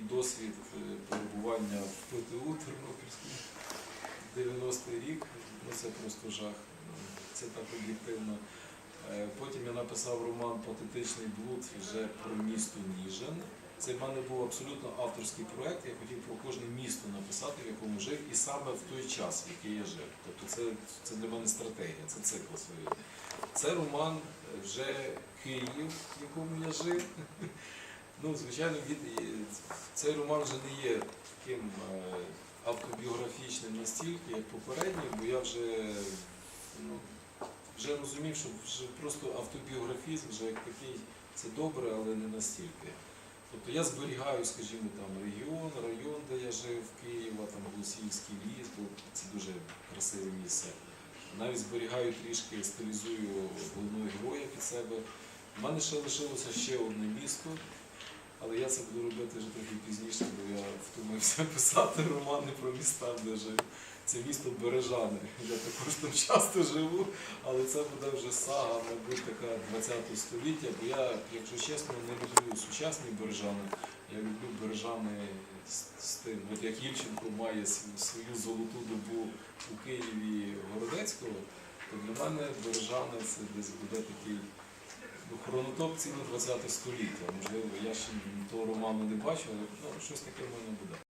мій досвід е, перебування в ПТУ Тернопільському 90-й рік. Ну це просто жах. Це так об'єктивно. Е, Потім я написав роман Патетичний блуд вже про місто Ніжин. Це в мене був абсолютно авторський проект. Я хотів про кожне місто написати, в якому жив, і саме в той час, в який я жив. Тобто це, це для мене стратегія, це цикл своєрідний. Це роман вже Київ, в якому я жив. Ну, звичайно, цей роман вже не є таким е, автобіографічним настільки, як попередній, бо я вже, ну, вже розумів, що вже просто автобіографізм, вже як такий, це добре, але не настільки. Тобто я зберігаю, скажімо, там регіон, район, де я жив, Києва, там Голосіївський ліс, бо це дуже красиве місце. Навіть зберігаю трішки, стилізую головного героя під себе. У мене ще лишилося ще одне місто, але я це буду робити вже трохи пізніше, бо я втомився писати романи про міста, де жив. Це місто Бережани. Я також там часто живу, але це буде вже сага, мабуть, така 20 століття, бо я, якщо чесно, не люблю сучасні бережани. Я люблю бережани з, тим, от як Ільченко має свою золоту добу у Києві Городецького, то для мене бережани це десь буде такий хронотоп на 20 століття. Можливо, я ще того роману не бачив, але ну, щось таке в мене буде.